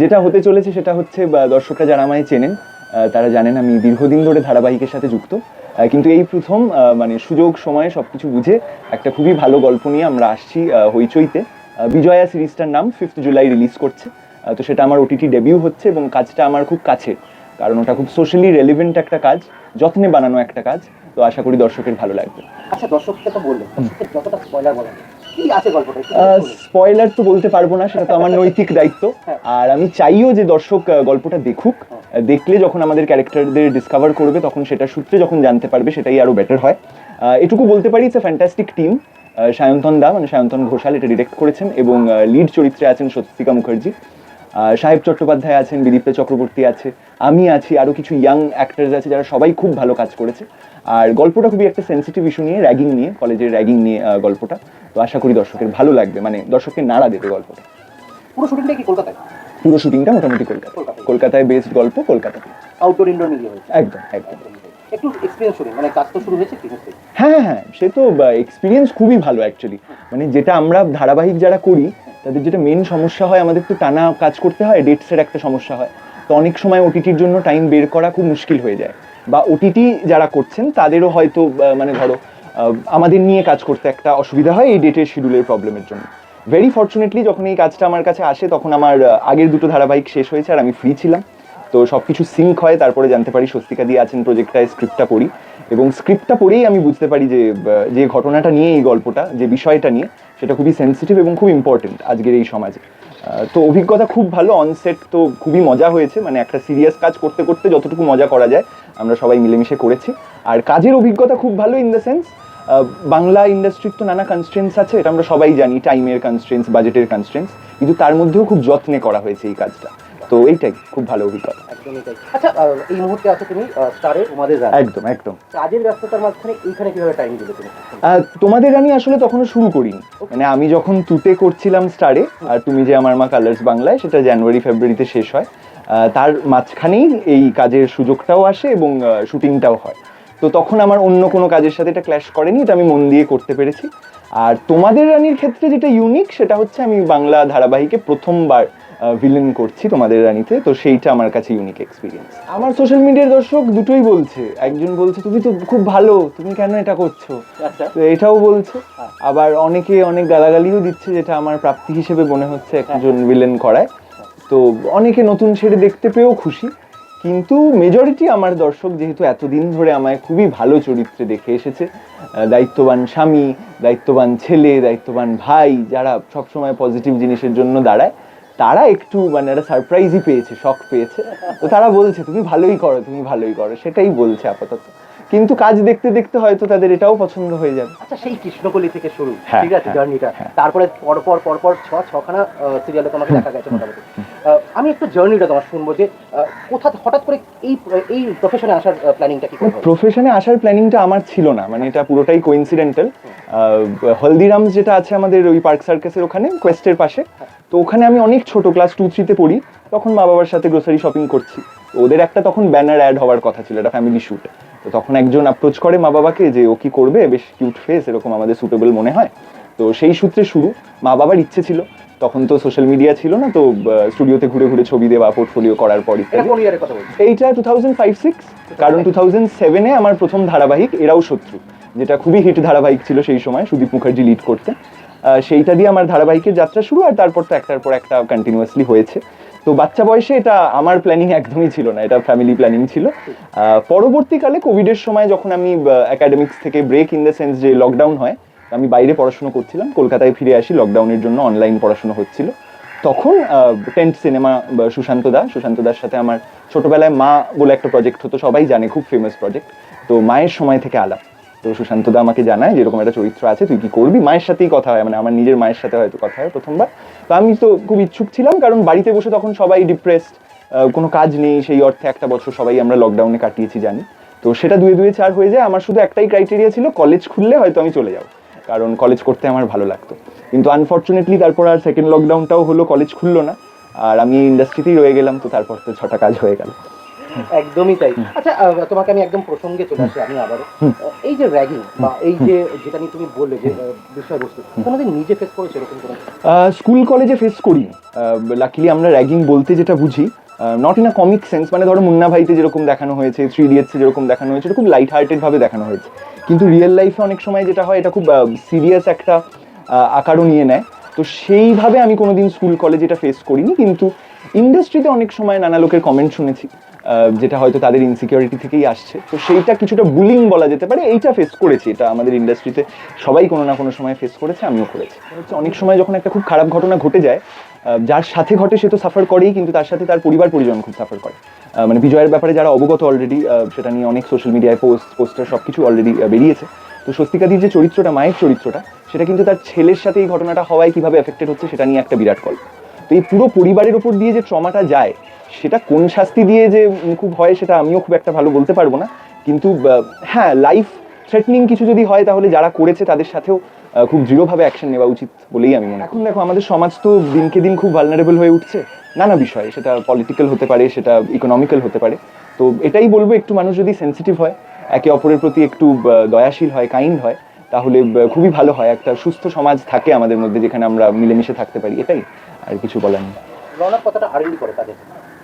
যেটা হতে চলেছে সেটা হচ্ছে দর্শকরা যারা আমায় চেনেন তারা জানেন আমি দীর্ঘদিন ধরে ধারাবাহিকের সাথে যুক্ত। কিন্তু এই প্রথম মানে সুযোগ সময়ে সবকিছু বুঝে একটা খুবই ভালো গল্প নিয়ে আমরা আসছি হইচইতে। বিজয়া সিরিজটার নাম ফিফথ জুলাই রিলিজ করছে। তো সেটা আমার ওটিটি ডেবিউ হচ্ছে এবং কাজটা আমার খুব কাছের কারণ ওটা খুব সোশ্যালি রেলিভেন্ট একটা কাজ যত্নে বানানো একটা কাজ। তো আশা করি দর্শকের ভালো লাগবে। আচ্ছা দর্শককে তো দর্শককে যতটা স্পয়লার বলা স্পয়লার তো বলতে পারব না সেটা তো আমার নৈতিক দায়িত্ব। আর আমি চাইও যে দর্শক গল্পটা দেখুক। দেখলে যখন আমাদের ক্যারেক্টারদের ডিসকভার করবে তখন সেটা সূত্রে যখন জানতে পারবে সেটাই আরও বেটার হয়। এটুকু বলতে পারি it's a fantastic team Sayantan দা মানে সায়ন্তন ঘোষাল এটা ডিরেক্ট করেছেন এবং লিড চরিত্রে আছেন স্বস্তিকা মুখার্জি। আহ, সাহেব চট্টোপাধ্যায় আছেন বিদীপ্তা চক্রবর্তী আছে আমি আছি আরও কিছু ইয়াং অ্যাক্টার্স আছে যারা সবাই খুব ভালো কাজ করেছে। আর গল্পটা খুবই একটা সেন্সিটিভ ইস্যু নিয়ে র্যাগিং নিয়ে কলেজের র্যাগিং নিয়ে গল্পটা। তো আশা করি দর্শকের ভালো লাগবে মানে দর্শকের নাড়া দেবে গল্পটা। পুরো শুটিংটা কি কলকাতায়? পুরো শুটিংটা মোটামুটি কলকাতা কলকাতায়। বেসড গল্প কলকাতাতে। আউটডোর ইনডোর মিলিয়ে হয়েছে। একদম একদম। একটু এক্সপিরিয়েন্স শুনি মানে কাজ তো শুরু হয়েছে হ্যাঁ হ্যাঁ হ্যাঁ সে তো এক্সপিরিয়েন্স খুবই ভালো অ্যাকচুয়ালি মানে যেটা আমরা ধারাবাহিক যারা করি তাদের যেটা মেন সমস্যা হয় আমাদের তো টানা কাজ করতে হয় ডেটসের একটা সমস্যা হয়। তো অনেক সময় ওটিটির জন্য টাইম বের করা খুব মুশকিল হয়ে যায়। বা ওটিটি যারা করছেন, তাদেরও হয়তো মানে ধরো আমাদের নিয়ে কাজ করতে একটা অসুবিধা হয় এই ডেটের শিডিউলের প্রবলেমের জন্য। ভেরি ফর্চুনেটলি যখন এই কাজটা আমার কাছে আসে, তখন আমার আগের দুটো ধারাবাহিক শেষ হয়েছে আর আমি ফ্রি ছিলাম। তো সব কিছু সিঙ্ক হয়, তারপরে জানতে পারি স্বস্তিকা দিয়ে আছেন প্রজেক্টটায় স্ক্রিপ্টটা পড়ি। এবং স্ক্রিপ্টটা পড়েই আমি বুঝতে পারি যে যে ঘটনাটা নিয়ে, এই গল্পটা, যে বিষয়টা নিয়ে, সেটা খুবই সেন্সিটিভ এবং খুব ইম্পর্টেন্ট আজকের এই সমাজে। তো অভিজ্ঞতা খুব ভালো অনসেট তো খুবই মজা হয়েছে মানে একটা সিরিয়াস কাজ করতে করতে যতটুকু মজা করা যায়, আমরা সবাই মিলেমিশে করেছি। আর কাজের অভিজ্ঞতা খুব ভালো ইন দ্য সেন্স বাংলা ইন্ডাস্ট্রির তো নানা কনস্ট্রেন্স আছে, এটা আমরা সবাই জানি টাইমের কনস্ট্রেন্স বাজেটের কনস্ট্রেন্স কিন্তু তার মধ্যেও খুব যত্নে করা হয়েছে এই কাজটা। তো এইটাই খুব ভালো অভিজ্ঞতা। একদমই তাই। আচ্ছা এই মুহূর্তে আছো তুমি স্টারে উমাদের রায় একদম একদম। কাজের ব্যস্ততার মাঝখানে এইখানে কীভাবে টাইম দিলে তুমি? তোমাদের আমি আসলে তখনও শুরু করিনি। মানে আমি যখন তুতে করছিলাম স্টারে আর তুমি যে আমার মা কালার্স বাংলায় সেটা জানুয়ারি ফেব্রুয়ারিতে শেষ হয়। তার মাঝখানেই এই কাজের সুযোগটাও আসে এবং শুটিংটাও হয়। তো তখন আমার অন্য কোনো কাজের সাথে এটা ক্ল্যাশ করেনি এটা আমি মন দিয়ে করতে পেরেছি। আর তোমাদের রানীর ক্ষেত্রে যেটা ইউনিক সেটা হচ্ছে আমি বাংলা ধারাবাহিকে প্রথমবার ভিলেন করছি তোমাদের রানীতে তো সেইটা আমার কাছে ইউনিক এক্সপিরিয়েন্স আমার সোশ্যাল মিডিয়ার দর্শক দুটোই বলছে। একজন বলছে তুমি তো খুব ভালো তুমি কেন এটা করছ? আচ্ছা। তো এটাও বলছে। আবার অনেকে অনেক গালাগালিও দিচ্ছে যেটা আমার প্রাপ্তি হিসেবে মনে হচ্ছে একজন ভিলেন করায়। তো অনেকে নতুন ছেড়ে দেখতে পেয়েও খুশি। কিন্তু মেজরিটি আমার দর্শক যেহেতু এতদিন ধরে আমায় খুবই ভালো চরিত্রে দেখে এসেছে দায়িত্ববান স্বামী দায়িত্ববান ছেলে দায়িত্ববান ভাই যারা সবসময় পজিটিভ জিনিসের জন্য দাঁড়ায় তারা একটু মানে একটা সারপ্রাইজই পেয়েছে শখ পেয়েছে। তো তারা বলছে, তুমি ভালোই করো, তুমি ভালোই করো। সেটাই বলছে আপাতত। কিন্তু কাজ দেখতে দেখতে হয়তো তাদের এটাও পছন্দ হয়ে যাবে। আচ্ছা সেই কৃষ্ণকলি থেকে শুরু হ্যাঁ, ঠিক আছে হ্যাঁ, জার্নিটা হ্যাঁ। তারপরে পরপর পরপর ছ ছখানা সিরিয়ালে তোমাকে দেখা গেছে মোটামুটি। আমি একটু জার্নিটা তোমার শুনব যে কোথা হঠাৎ করে এই এই প্রফেশনে আসার প্ল্যানিংটা কি? প্রফেশনে আসার প্ল্যানিংটা আমার ছিল না মানে এটা পুরোটাই কোইন্সিডেন্টাল হলদিরামস যেটা আছে আমাদের ওই পার্ক সার্কাসের ওখানে কোয়েস্টের পাশে তো ওখানে আমি অনেক ছোট ক্লাস টু থ্রিতে পড়ি তখন মা বাবার সাথে গ্রোসারি শপিং করছি। ওদের একটা তখন ব্যানার অ্যাড হওয়ার কথা ছিল এটা ফ্যামিলি শ্যুট তো তখন একজন অ্যাপ্রোচ করে মা বাবাকে যে ও কি করবে? বেশ কিউট ফেস এরকম আমাদের সুটেবল মনে হয়। তো সেই সূত্রে শুরু। মা বাবার ইচ্ছে ছিল। তখন তো সোশ্যাল মিডিয়া ছিল না তো স্টুডিওতে ঘুরে ঘুরে ছবি দেওয়া পোর্টফোলিও করার পর এইটা টু থাউজেন্ড ফাইভ সিক্স কারণ টু থাউজেন্ড সেভেনে আমার প্রথম ধারাবাহিক এরাও শত্রু যেটা খুবই হিট ধারাবাহিক ছিল সেই সময় সুদীপ মুখার্জি লিড করতে। সেইটা দিয়ে আমার ধারাবাহিকের যাত্রা শুরু আর তারপর তো একটার পর একটা কন্টিনিউয়াসলি হয়েছে। তো বাচ্চা বয়সে এটা আমার প্ল্যানিং একদমই ছিল না, এটা ফ্যামিলি প্ল্যানিং ছিল। পরবর্তীকালে কোভিডের সময় যখন আমি একাডেমিক্স থেকে ব্রেক ইন দ্য সেন্স যে লকডাউন হয়, আমি বাইরে পড়াশুনো করছিলাম, কলকাতায় ফিরে আসি লকডাউনের জন্য অনলাইন পড়াশোনা হচ্ছিল। তখন টেন্ট সিনেমা সুশান্ত দা, সুশান্ত দার সাথে আমার ছোটবেলায় মা বলে একটা প্রজেক্ট হতো, সবাই জানে, খুব ফেমাস প্রজেক্ট তো মায়ের সময় থেকে আলাপ। তো সুশান্ত দা আমাকে জানায় যে এরকম একটা চরিত্র আছে, তুই কি করবি? মায়ের সাথেই কথা হয় মানে আমার নিজের মায়ের সাথে হয়তো কথা হয় প্রথমবার। তো আমি তো খুব ইচ্ছুক ছিলাম, কারণ বাড়িতে বসে তখন সবাই ডিপ্রেসড কোনো কাজ নেই, সেই অর্থে একটা বছর সবাই আমরা লকডাউনে কাটিয়েছি জানি। তো সেটা দুয়ে দুয়ে চার হয়ে যায়, আমার শুধু একটাই ক্রাইটেরিয়া ছিল কলেজ খুললে হয়তো আমি চলে যাব, কারণ কলেজ করতে আমার ভালো লাগতো। কিন্তু আনফর্চুনেটলি তারপর আর সেকেন্ড লকডাউনটাও হলো কলেজ খুললো না, আর আমি ইন্ডাস্ট্রিতেই রয়ে গেলাম, তো তারপর তো ছটা কাজ হয়ে গেল। একদমই তাই। আচ্ছা তোমাকে আমি একদম প্রসঙ্গে চলে আসি আমি আবারও। এই যে র্যাগিং বা এই যে যেটা নিয়ে তুমি বললে যে বিষয়বস্তু তোমাদের নিজে ফেস করেছ এরকম কোনো? স্কুল কলেজে ফেস করি। লাকিলি আমরা র্যাগিং বলতে যেটা বুঝি not in a comic sense মানে ধরো মুন্না ভাইতে যেরকম দেখানো হয়েছে থ্রি ইডিয়টসে যেরকম দেখানো হয়েছে এটা খুব লাইট হার্টেড ভাবে দেখানো হয়েছে। কিন্তু রিয়েল লাইফে অনেক সময় যেটা হয় এটা খুব সিরিয়াস একটা আকারও নিয়ে নেয়। তো সেইভাবে আমি কোনোদিন স্কুল কলেজ এটা ফেস করিনি কিন্তু ইন্ডাস্ট্রিতে অনেক সময় নানা লোকের কমেন্ট শুনেছি যেটা হয়তো তাদের ইনসিকিউরিটি থেকেই আসছে। তো সেইটা কিছুটা বুলিং বলা যেতে পারে, এইটা ফেস করেছি। এটা আমাদের ইন্ডাস্ট্রিতে সবাই কোনো না কোনো সময় ফেস করেছে, আমিও করেছি। হচ্ছে অনেক সময় যখন একটা খুব খারাপ ঘটনা ঘটে যায় যার সাথে ঘটে সে তো সাফার করেই, কিন্তু তার সাথে তার পরিবার পরিজন খুব সাফার করে। মানে বিজয়ের ব্যাপারে যারা অবগত অলরেডি সেটা নিয়ে অনেক সোশ্যাল মিডিয়ায় পোস্ট পোস্টার সব কিছু অলরেডি বেরিয়েছে। তো স্বস্তিকাদির যে চরিত্রটা, মায়ের চরিত্রটা, সেটা কিন্তু তার ছেলের সাথে এই ঘটনাটা হওয়ায় কীভাবে এফেক্টেড হচ্ছে, সেটা নিয়ে একটা বিরাট গল্প। তো এই পুরো পরিবারের ওপর দিয়ে যে ট্রমাটা যায়, সেটা কোন শাস্তি দিয়ে যে খুব হয় সেটা আমিও খুব একটা ভালো বলতে পারব না। কিন্তু হ্যাঁ লাইফ থ্রেটনিং কিছু যদি হয় তাহলে যারা করেছে তাদের সাথেও খুব দৃঢ়ভাবে অ্যাকশন নেওয়া উচিত বলেই আমি মনে এখন দেখো, আমাদের সমাজ তো দিনকে দিন খুব ভালনারেবল হয়ে উঠছে। নানা বিষয়ে, সেটা পলিটিক্যাল হতে পারে, সেটা ইকোনমিক্যাল হতে পারে। তো এটাই বলব, একটু মানুষ যদি সেন্সিটিভ হয়, একে অপরের প্রতি একটু দয়াশীল হয় কাইন্ড হয়, তাহলে খুবই ভালো হয়। একটা সুস্থ সমাজ থাকে আমাদের মধ্যে যেখানে আমরা মিলেমিশে থাকতে পারি, এটাই। আর কিছু বলার নেই।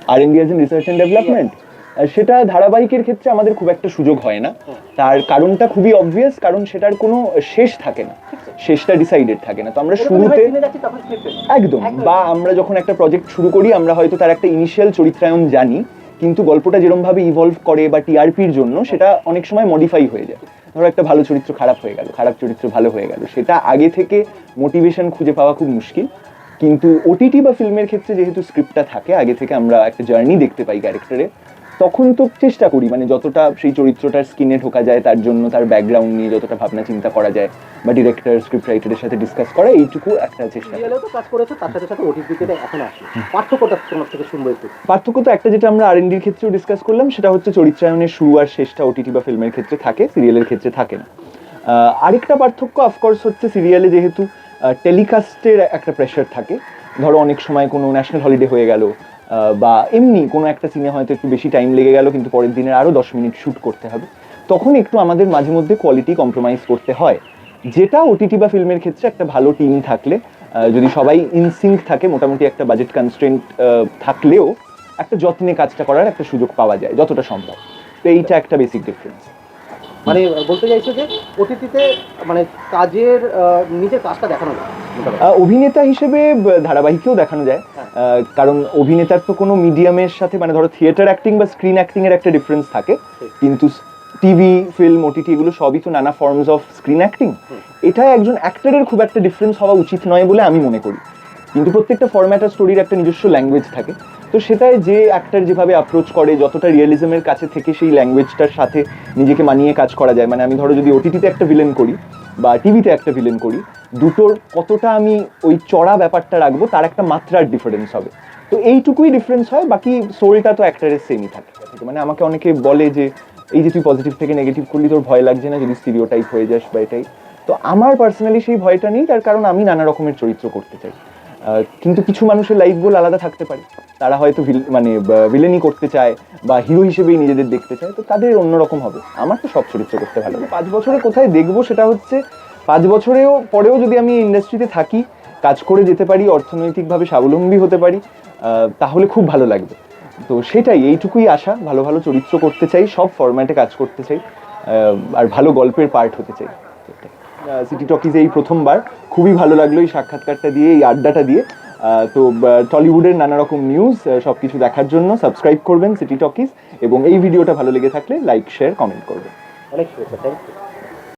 আর ইন্ডিয়াজ রিসার্চ অ্যান্ড ডেভেলপমেন্ট সেটা ধারাবাহিকের ক্ষেত্রে আমাদের খুব একটা সুযোগ হয় না। তার কারণটা খুবই অবভিয়াস কারণ সেটার কোনো শেষ থাকে না। শেষটা ডিসাইডেড থাকে না। তো আমরা শুরুতে। একদম। বা আমরা যখন একটা প্রজেক্ট শুরু করি আমরা হয়তো তার একটা ইনিশিয়াল চরিত্রায়ন জানি কিন্তু গল্পটা যেরকম ভাবে ইভলভ করে বা টিআরপির জন্য সেটা অনেক সময় মডিফাই হয়ে যায়। ধরো একটা ভালো চরিত্র খারাপ হয়ে গেল খারাপ চরিত্র ভালো হয়ে গেল। সেটা আগে থেকে মোটিভেশন খুঁজে পাওয়া খুব মুশকিল। কিন্তু ওটিটি বা ফিল্মের ক্ষেত্রে যেহেতু স্ক্রিপ্টটা থাকে আগে থেকে আমরা একটা জার্নি দেখতে পাই ক্যারেক্টারে তখন তো চেষ্টা করি মানে যতটা সেই চরিত্রটার স্কিনে ঢোকা যায় তার জন্য তার ব্যাকগ্রাউন্ড নিয়ে যতটা ভাবনা চিন্তা করা যায় বা ডিরেক্টর স্ক্রিপ্ট রাইটারের সাথে ডিসকাস করা এইটুকু একটা চেষ্টা তো কাজ করেছ তার সাথে সাথে ওটিটিতে এখন আসে। পার্থক্যটা তোমার থেকে শুনব একটু। পার্থক্য তো একটা যেটা আমরা আর এন এনডির ক্ষেত্রেও ডিসকাস করলাম সেটা হচ্ছে চরিত্রায়নের শুরু আর শেষটা ওটিটি বা ফিল্মের ক্ষেত্রে থাকে সিরিয়ালের ক্ষেত্রে থাকে না। আরেকটা পার্থক্য অফকোর্স হচ্ছে সিরিয়ালে যেহেতু টেলিকাস্টের একটা প্রেশার থাকে। ধরো, অনেক সময় কোনো ন্যাশনাল হলিডে হয়ে গেল বা এমনি কোনো একটা সিনে হয়তো একটু বেশি টাইম লেগে গেল, কিন্তু পরের দিনের আরও দশ মিনিট শ্যুট করতে হবে। তখন একটু আমাদের মাঝে মধ্যে কোয়ালিটি কম্প্রোমাইজ করতে হয়। যেটা ওটিটি বা ফিল্মের ক্ষেত্রে একটা ভালো টিম থাকলে যদি সবাই ইনসিঙ্ক থাকে, মোটামুটি একটা বাজেট কনস্ট্রেন্ট থাকলেও একটা যত্নে কাজটা করার একটা সুযোগ পাওয়া যায়, যতটা সম্ভব। তো এইটা একটা বেসিক ডিফারেন্স মানে বলতে চাইছো যে ওটিটিতে মানে কাজের নিজের কাজটা দেখানো যায় অভিনেতা হিসেবে ধারাবাহিকেও দেখানো যায়। হ্যাঁ। কারণ অভিনেতার তো কোনো মিডিয়ামের সাথে মানে ধরো থিয়েটার অ্যাক্টিং বা স্ক্রিন অ্যাক্টিং এর একটা ডিফারেন্স থাকে। কিন্তু টিভি ফিল্ম ওটিটি এগুলো সবই তো নানা ফর্মস অফ স্ক্রিন অ্যাক্টিং এটা একজন অ্যাক্টরের খুব একটা ডিফারেন্স হওয়া উচিত নয় বলে আমি মনে করি। কিন্তু প্রত্যেকটা ফরম্যাট আর স্টোরির একটা নিজস্ব ল্যাঙ্গুয়েজ থাকে। তো সেটাই যে অ্যাক্টর যেভাবে অ্যাপ্রোচ করে, যতটা রিয়েলিজমের কাছে থেকে সেই ল্যাঙ্গুয়েজটার সাথে নিজেকে মানিয়ে কাজ করা যায়। মানে আমি ধরো যদি ওটিটিতে একটা ভিলেন করি বা টিভিতে একটা ভিলেন করি, দুটোর কতটা আমি ওই চড়া ব্যাপারটা রাখব, তার একটা মাত্রার ডিফারেন্স হবে। তো এইটুকুই ডিফারেন্স হয়, বাকি সোলটা তো অ্যাক্টারের সেমই থাকে। মানে আমাকে অনেকে বলে যে, এই যে তুই পজিটিভ থেকে নেগেটিভ করলি, তোর ভয় লাগছে না যদি স্টিরিও টাইপ হয়ে যাস বা এটাই। তো আমার পার্সোনালি সেই ভয়টা নেই, তার কারণ আমি নানা রকমের চরিত্র করতে চাই। কিন্তু কিছু মানুষের লাইফ গোল আলাদা থাকতে পারে। তারা হয়তো মানে ভিলেনি করতে চায় বা হিরো হিসেবেই নিজেদের দেখতে চায়, তো তাদের অন্যরকম হবে। আমার তো সব চরিত্র করতে ভালো লাগে। পাঁচ বছরে কোথায় দেখব সেটা হচ্ছে, পাঁচ বছরেও পরেও যদি আমি ইন্ডাস্ট্রিতে থাকি, কাজ করে যেতে পারি, অর্থনৈতিকভাবে স্বাবলম্বী হতে পারি তাহলে খুব ভালো লাগবে। তো সেটাই, এইটুকুই আশা, ভালো ভালো চরিত্র করতে চাই, সব ফরম্যাটে কাজ করতে চাই আর ভালো গল্পের পার্ট হতে চাই। সিটি টকিজে এই প্রথমবার। খুবই ভালো লাগল এই সাক্ষাৎকারটা দিয়ে, এই আড্ডাটা দিয়ে। তো টলিউডের নানা রকম নিউজ সব কিছু দেখার জন্য সাবস্ক্রাইব করবেন সিটি টকিজ এবং এই ভিডিওটা ভালো লেগে থাকলে লাইক শেয়ার কমেন্ট করবেন। অনেক শুভেচ্ছা থ্যাংক ইউ